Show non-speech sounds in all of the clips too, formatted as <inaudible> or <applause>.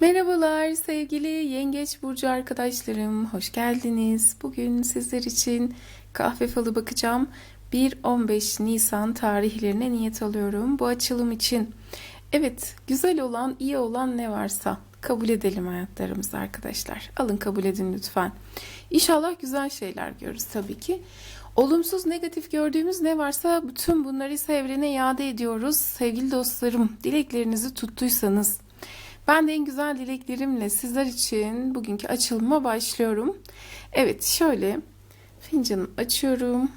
Merhabalar sevgili Yengeç Burcu arkadaşlarım. Hoş geldiniz. Bugün sizler için kahve falı bakacağım. 1-15 Nisan tarihlerine niyet alıyorum bu açılım için. Evet, güzel olan, iyi olan ne varsa kabul edelim hayatlarımızda arkadaşlar. Alın kabul edin lütfen. İnşallah güzel şeyler görürüz tabii ki. Olumsuz, negatif gördüğümüz ne varsa bütün bunları ise evrene iade ediyoruz. Sevgili dostlarım, dileklerinizi tuttuysanız ben de en güzel dileklerimle sizler için bugünkü açılıma başlıyorum. Evet şöyle fincanı açıyorum.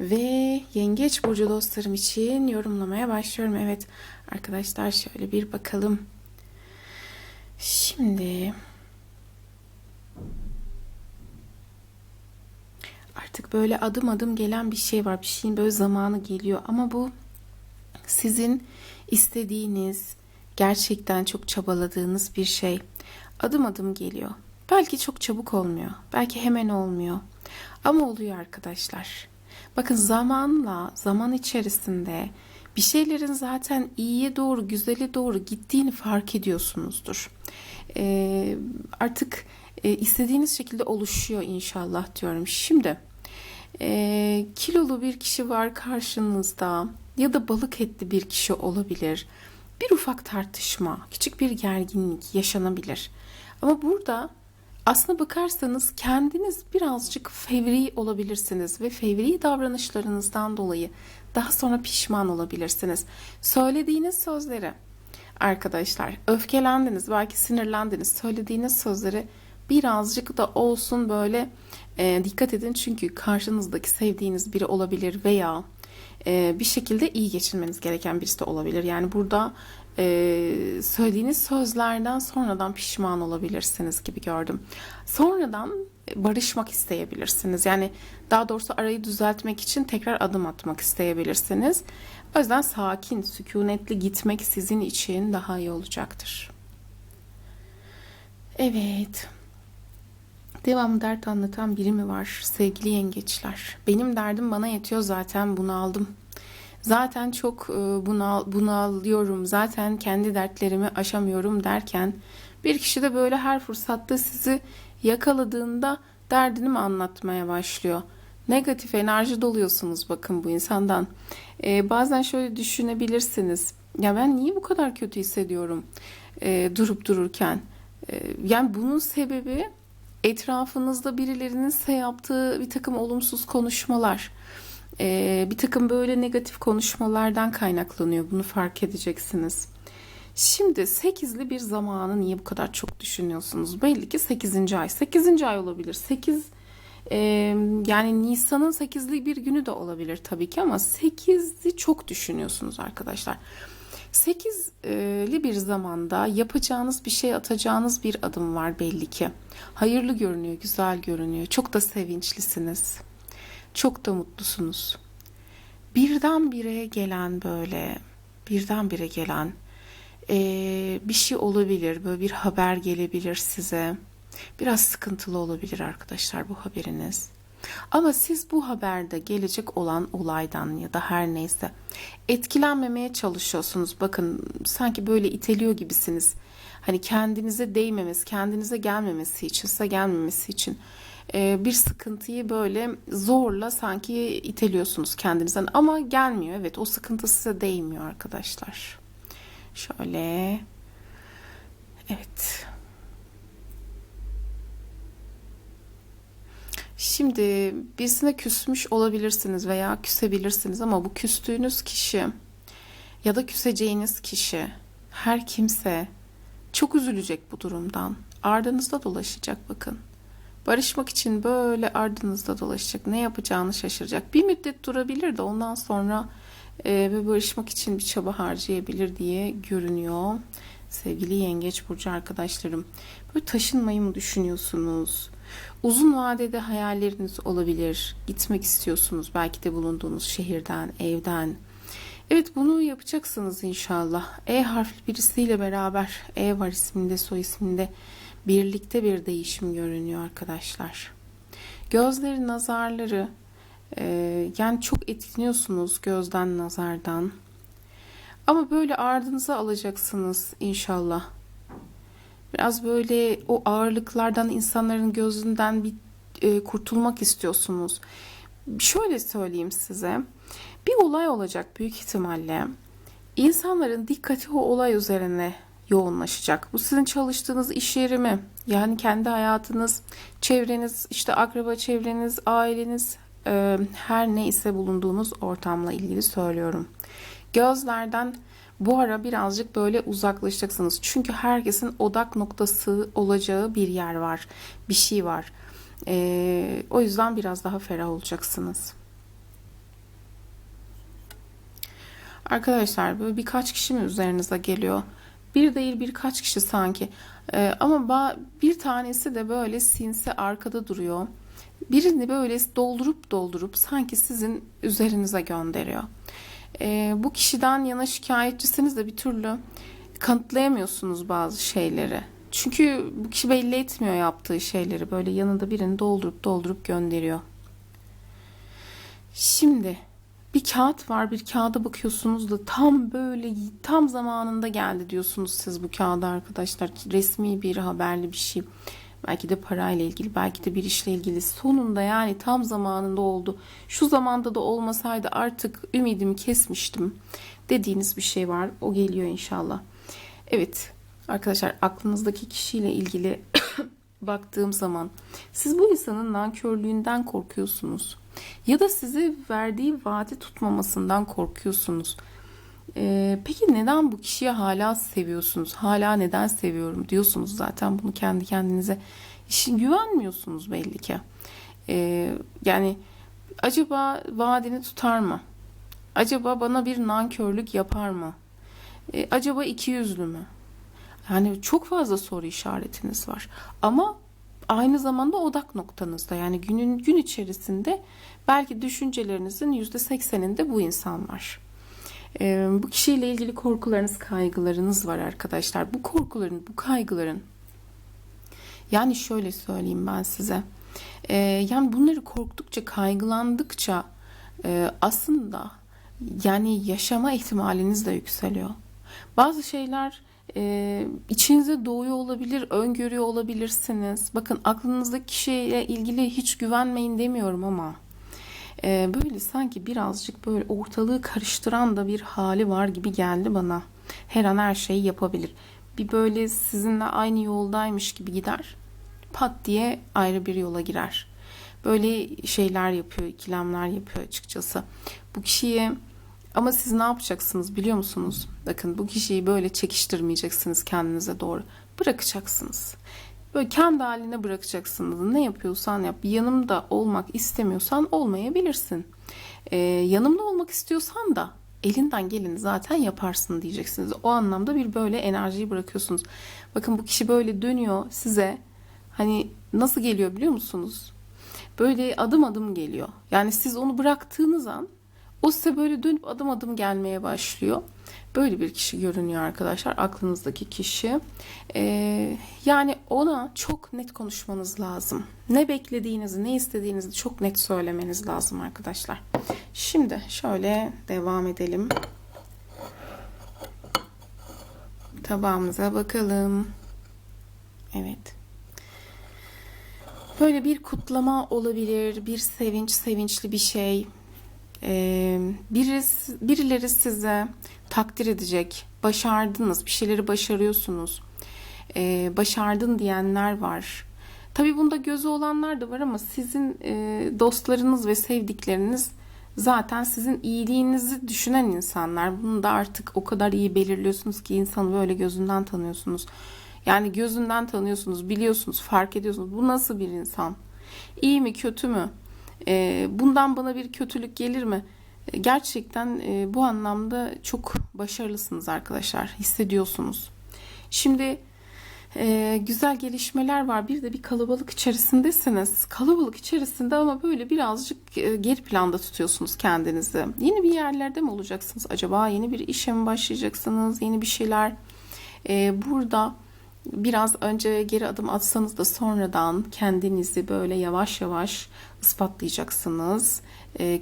Ve yengeç burcu dostlarım için yorumlamaya başlıyorum. Evet arkadaşlar şöyle bir bakalım. Şimdi artık böyle adım adım gelen bir şey var. Bir şeyin böyle zamanı geliyor ama bu sizin istediğiniz, gerçekten çok çabaladığınız bir şey adım adım geliyor. Belki çok çabuk olmuyor, belki hemen olmuyor ama oluyor arkadaşlar. Bakın zamanla, zaman içerisinde bir şeylerin zaten iyiye doğru, güzele doğru gittiğini fark ediyorsunuzdur. Ee, artık e, istediğiniz şekilde oluşuyor inşallah diyorum. Şimdi e, kilolu bir kişi var karşınızda ya da balık etli bir kişi olabilir. Bir ufak tartışma, küçük bir gerginlik yaşanabilir. Ama burada aslına bakarsanız kendiniz birazcık fevri olabilirsiniz ve fevri davranışlarınızdan dolayı daha sonra pişman olabilirsiniz. Söylediğiniz sözleri arkadaşlar öfkelendiniz, belki sinirlendiniz. Söylediğiniz sözleri birazcık da olsun böyle e, dikkat edin çünkü karşınızdaki sevdiğiniz biri olabilir veya e, bir şekilde iyi geçinmeniz gereken birisi de olabilir. Yani burada e, söylediğiniz sözlerden sonradan pişman olabilirsiniz gibi gördüm. Sonradan barışmak isteyebilirsiniz. Yani daha doğrusu arayı düzeltmek için tekrar adım atmak isteyebilirsiniz. O yüzden sakin, sükunetli gitmek sizin için daha iyi olacaktır. Evet. Devam dert anlatan biri mi var sevgili yengeçler? Benim derdim bana yetiyor zaten bunu aldım. Zaten çok bunal, bunalıyorum. Zaten kendi dertlerimi aşamıyorum derken bir kişi de böyle her fırsatta sizi yakaladığında derdini mi anlatmaya başlıyor? Negatif enerji doluyorsunuz bakın bu insandan. Ee, bazen şöyle düşünebilirsiniz. Ya ben niye bu kadar kötü hissediyorum e, durup dururken? E, yani bunun sebebi etrafınızda birilerinin size yaptığı bir takım olumsuz konuşmalar, e, bir takım böyle negatif konuşmalardan kaynaklanıyor. Bunu fark edeceksiniz. Şimdi 8'li bir zamanı niye bu kadar çok düşünüyorsunuz? Belli ki 8. ay. 8. ay olabilir. 8 e, yani Nisan'ın 8'li bir günü de olabilir tabii ki ama 8'i çok düşünüyorsunuz arkadaşlar. 8'li bir zamanda yapacağınız bir şey atacağınız bir adım var belli ki. Hayırlı görünüyor, güzel görünüyor. Çok da sevinçlisiniz. Çok da mutlusunuz. Birdenbire gelen böyle, birdenbire gelen ee, bir şey olabilir. Böyle bir haber gelebilir size. Biraz sıkıntılı olabilir arkadaşlar bu haberiniz. Ama siz bu haberde gelecek olan olaydan ya da her neyse etkilenmemeye çalışıyorsunuz. Bakın sanki böyle iteliyor gibisiniz. Hani kendinize değmemesi, kendinize gelmemesi için, size gelmemesi için e, bir sıkıntıyı böyle zorla sanki iteliyorsunuz kendinizden ama gelmiyor. Evet o sıkıntı size değmiyor arkadaşlar. Şöyle. Evet. Şimdi birisine küsmüş olabilirsiniz veya küsebilirsiniz ama bu küstüğünüz kişi ya da küseceğiniz kişi her kimse çok üzülecek bu durumdan. Ardınızda dolaşacak bakın. Barışmak için böyle ardınızda dolaşacak. Ne yapacağını şaşıracak. Bir müddet durabilir de ondan sonra e, ve barışmak için bir çaba harcayabilir diye görünüyor. Sevgili yengeç burcu arkadaşlarım. Böyle taşınmayı mı düşünüyorsunuz? Uzun vadede hayalleriniz olabilir. Gitmek istiyorsunuz belki de bulunduğunuz şehirden, evden. Evet bunu yapacaksınız inşallah. E harfli birisiyle beraber E var isminde, soy isminde birlikte bir değişim görünüyor arkadaşlar. Gözleri, nazarları e, yani çok etkiniyorsunuz gözden, nazardan. Ama böyle ardınıza alacaksınız inşallah. Biraz böyle o ağırlıklardan insanların gözünden bir e, kurtulmak istiyorsunuz. Şöyle söyleyeyim size. Bir olay olacak büyük ihtimalle. İnsanların dikkati o olay üzerine yoğunlaşacak. Bu sizin çalıştığınız iş yeri mi? Yani kendi hayatınız, çevreniz, işte akraba çevreniz, aileniz, e, her neyse bulunduğunuz ortamla ilgili söylüyorum. Gözlerden bu ara birazcık böyle uzaklaşacaksınız. Çünkü herkesin odak noktası olacağı bir yer var. Bir şey var. E, o yüzden biraz daha ferah olacaksınız. Arkadaşlar böyle birkaç kişi mi üzerinize geliyor? Bir değil birkaç kişi sanki. Ee, ama bir tanesi de böyle sinsi arkada duruyor. Birini böyle doldurup doldurup sanki sizin üzerinize gönderiyor. Ee, bu kişiden yana şikayetçisiniz de bir türlü kanıtlayamıyorsunuz bazı şeyleri. Çünkü bu kişi belli etmiyor yaptığı şeyleri. Böyle yanında birini doldurup doldurup gönderiyor. Şimdi bir kağıt var bir kağıda bakıyorsunuz da tam böyle tam zamanında geldi diyorsunuz siz bu kağıda arkadaşlar resmi bir haberli bir şey belki de parayla ilgili belki de bir işle ilgili sonunda yani tam zamanında oldu şu zamanda da olmasaydı artık ümidimi kesmiştim dediğiniz bir şey var o geliyor inşallah evet arkadaşlar aklınızdaki kişiyle ilgili <coughs> baktığım zaman siz bu insanın nankörlüğünden korkuyorsunuz. Ya da sizi verdiği vaadi tutmamasından korkuyorsunuz. Ee, peki neden bu kişiyi hala seviyorsunuz? Hala neden seviyorum diyorsunuz zaten bunu kendi kendinize. İşin güvenmiyorsunuz belli ki. Ee, yani acaba vaadini tutar mı? Acaba bana bir nankörlük yapar mı? Ee, acaba iki yüzlü mü? Yani çok fazla soru işaretiniz var. Ama aynı zamanda odak noktanızda yani günün gün içerisinde belki düşüncelerinizin yüzde sekseninde bu insan var. Bu kişiyle ilgili korkularınız, kaygılarınız var arkadaşlar. Bu korkuların, bu kaygıların yani şöyle söyleyeyim ben size. Yani bunları korktukça, kaygılandıkça aslında yani yaşama ihtimaliniz de yükseliyor. Bazı şeyler içinize doğuyor olabilir, öngörüyor olabilirsiniz. Bakın aklınızdaki kişiyle ilgili hiç güvenmeyin demiyorum ama e, böyle sanki birazcık böyle ortalığı karıştıran da bir hali var gibi geldi bana. Her an her şeyi yapabilir. Bir böyle sizinle aynı yoldaymış gibi gider. Pat diye ayrı bir yola girer. Böyle şeyler yapıyor, ikilemler yapıyor açıkçası. Bu kişiye ama siz ne yapacaksınız biliyor musunuz? Bakın bu kişiyi böyle çekiştirmeyeceksiniz kendinize doğru. Bırakacaksınız. Böyle kendi haline bırakacaksınız. Ne yapıyorsan yap. Yanımda olmak istemiyorsan olmayabilirsin. Ee, yanımda olmak istiyorsan da elinden geleni zaten yaparsın diyeceksiniz. O anlamda bir böyle enerjiyi bırakıyorsunuz. Bakın bu kişi böyle dönüyor size. Hani nasıl geliyor biliyor musunuz? Böyle adım adım geliyor. Yani siz onu bıraktığınız an o size böyle dönüp adım adım gelmeye başlıyor. Böyle bir kişi görünüyor arkadaşlar. Aklınızdaki kişi. Ee, yani ona çok net konuşmanız lazım. Ne beklediğinizi, ne istediğinizi çok net söylemeniz lazım arkadaşlar. Şimdi şöyle devam edelim. Tabağımıza bakalım. Evet. Böyle bir kutlama olabilir, bir sevinç, sevinçli bir şey. Ee, birileri size takdir edecek, başardınız, bir şeyleri başarıyorsunuz, ee, başardın diyenler var. Tabi bunda gözü olanlar da var ama sizin e, dostlarınız ve sevdikleriniz zaten sizin iyiliğinizi düşünen insanlar. Bunu da artık o kadar iyi belirliyorsunuz ki insanı böyle gözünden tanıyorsunuz. Yani gözünden tanıyorsunuz, biliyorsunuz, fark ediyorsunuz. Bu nasıl bir insan? İyi mi, kötü mü? E, bundan bana bir kötülük gelir mi? E, gerçekten e, bu anlamda çok başarılısınız arkadaşlar. Hissediyorsunuz. Şimdi e, güzel gelişmeler var. Bir de bir kalabalık içerisindesiniz. Kalabalık içerisinde ama böyle birazcık e, geri planda tutuyorsunuz kendinizi. Yeni bir yerlerde mi olacaksınız acaba? Yeni bir işe mi başlayacaksınız? Yeni bir şeyler. E, burada biraz önce geri adım atsanız da sonradan kendinizi böyle yavaş yavaş ispatlayacaksınız.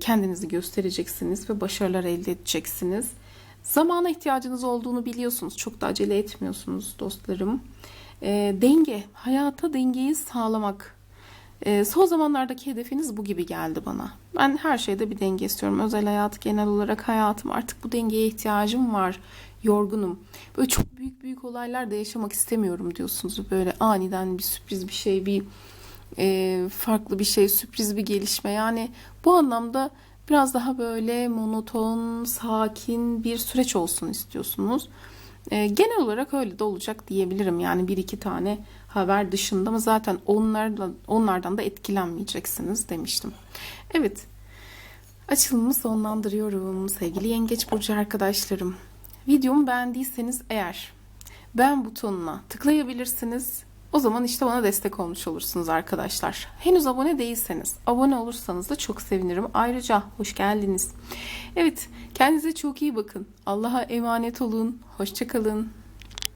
Kendinizi göstereceksiniz ve başarılar elde edeceksiniz. Zamana ihtiyacınız olduğunu biliyorsunuz. Çok da acele etmiyorsunuz dostlarım. Ee, denge, hayata dengeyi sağlamak. Ee, son zamanlardaki hedefiniz bu gibi geldi bana. Ben her şeyde bir denge istiyorum. Özel hayat, genel olarak hayatım. Artık bu dengeye ihtiyacım var. Yorgunum. Böyle çok büyük büyük olaylar da yaşamak istemiyorum diyorsunuz. Böyle aniden bir sürpriz bir şey, bir e, farklı bir şey, sürpriz bir gelişme. Yani bu anlamda biraz daha böyle monoton, sakin bir süreç olsun istiyorsunuz. E, genel olarak öyle de olacak diyebilirim. Yani bir iki tane haber dışında ama zaten onlardan, onlardan da etkilenmeyeceksiniz demiştim. Evet, açılımımı sonlandırıyorum sevgili Yengeç Burcu arkadaşlarım. Videomu beğendiyseniz eğer beğen butonuna tıklayabilirsiniz. O zaman işte bana destek olmuş olursunuz arkadaşlar. Henüz abone değilseniz abone olursanız da çok sevinirim. Ayrıca hoş geldiniz. Evet kendinize çok iyi bakın. Allah'a emanet olun. Hoşçakalın.